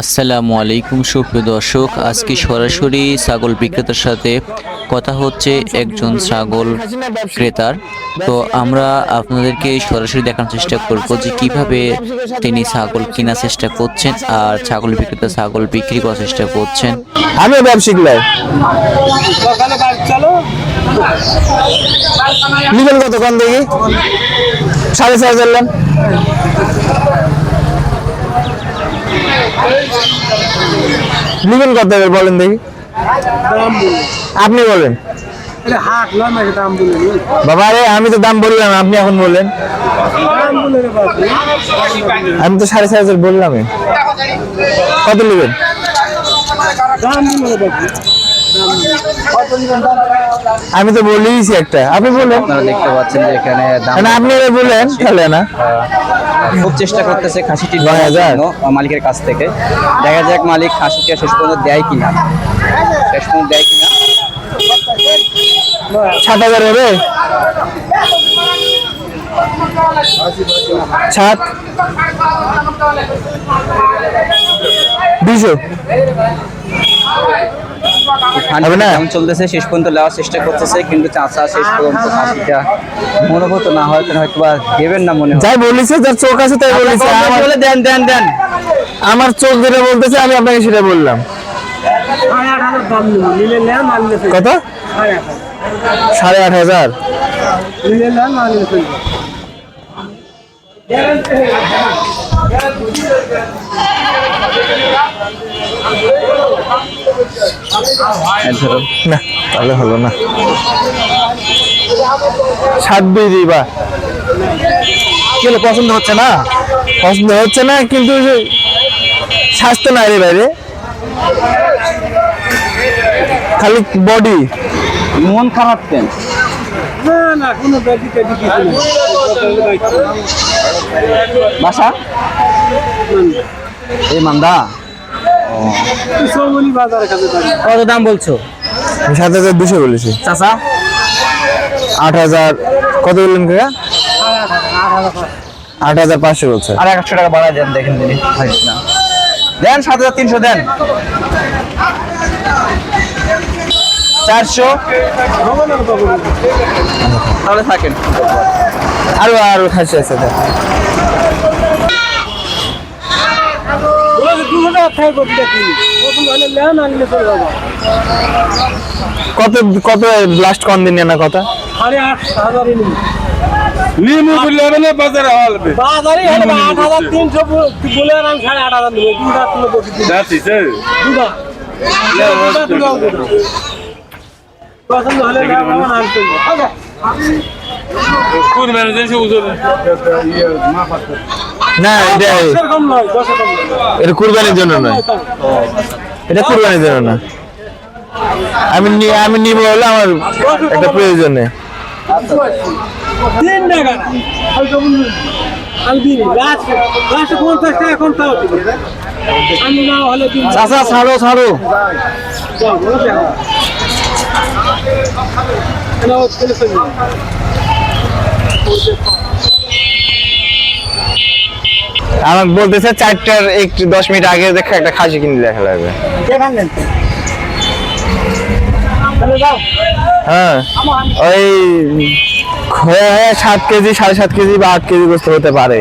আসসালামু আলাইকুম, সুপ্রিয় দর্শক। আজকে সরাসরি ছাগল বিক্রেতার সাথে কথা হচ্ছে একজন ছাগল ক্রেতার। তো আমরা আপনাদেরকে সরাসরি দেখানোর চেষ্টা করব যে কীভাবে তিনি ছাগল কেনার চেষ্টা করছেন আর ছাগল বিক্রেতা ছাগল বিক্রি করার চেষ্টা করছেন। আমি ব্যবসায়িক লাই নিবেন কত কম দেখি? সাড়ে চার নিবেন কত এবার বলেন দেখি আপনি বলেন। বাবা রে আমি তো দাম বললাম আপনি এখন বললেন। আমি তো সাড়ে চার হাজার বললাম কত নেবেন। আমি তো বলেইছি একটা আপনি বলেন দেখতে পাচ্ছেন যে এখানে আপনি বলেন তাহলে না খুব চেষ্টা করতেছে খাসিটি নেওয়ার জন্য মালিকের কাছ থেকে। দেখা যাক মালিক খাসিটা শেষ পর্যন্ত দেয় কিনা। শেষ পর্যন্ত দেয় কিনা। সাত হাজার হবে? সাত? দুশো না? দাম চলতেছে শেষ পর্যন্ত নেওয়ার চেষ্টা করতেছে কিন্তু চাচা শেষ পর্যন্ত খাসিটা মনোভূত না হয়তো হয়তো বা দেবেন না মনে হয় যাই বলেছে যার চোখ আছে তাই বলেছে বলে দেন দেন দেন আমার চোখ যেটা বলতেছে আমি আপনাকে সেটা বললাম। কত সাড়ে আট হাজার। নিলে নেন, না তাহলে হলো না। সাত দুই দিই বা কি পছন্দ হচ্ছে না? পছন্দ হচ্ছে না কিন্তু স্বাস্থ্য নাই রে বাইরে খালি বডি মন খারাপ কেন। বাসা? এই মান্দা? কত দাম বলছো? সাত হাজার দুশো বলেছি। চাচা? আট হাজার কত বললেন কাকা? আট হাজার, পাঁচশো। বলছে। আর একশো টাকা বাড়ায় দেন দেখেন দিদি হয় না দেন সাত হাজার তিনশো দেন। চারশো। তাহলে থাকেন। আরও আরও খাসি আছে দেখ। ওরা যে দুশো টাকা থেকে প্রতিটা কিনি। পছন্দ হলে নেন, না নিলে ফেলবে বাবা। কত কত লাস্ট কম দিন না কথা? সাড়ে আট হাজারই নিন। নিমু বললে হবে না বাজারে হলবে বাজারে হলে বা আট হাজার তিনশো বলে আর আমি সাড়ে আট হাজার নেব। দুটা তুলে বসে যাচ্ছিছে দুটা। দুটা দুটো পছন্দ হলে নেন, না না এটা এটা কুরবানির জন্য নয়। এটা কুরবানির জন্য না। আমি নি- আমি নিব হলো আমার একটা প্রয়োজনে হলে ছাড়ো ছাড়ো। আমাকে বলতেছে চারটার একটু দশ মিনিট আগে দেখে একটা খাসি কিনে দেখা লাগবে। হ্যাঁ ওই হয়ে হয়ে সাত কেজি সাড়ে সাত কেজি বা আট কেজি বস্তু হতে পারে।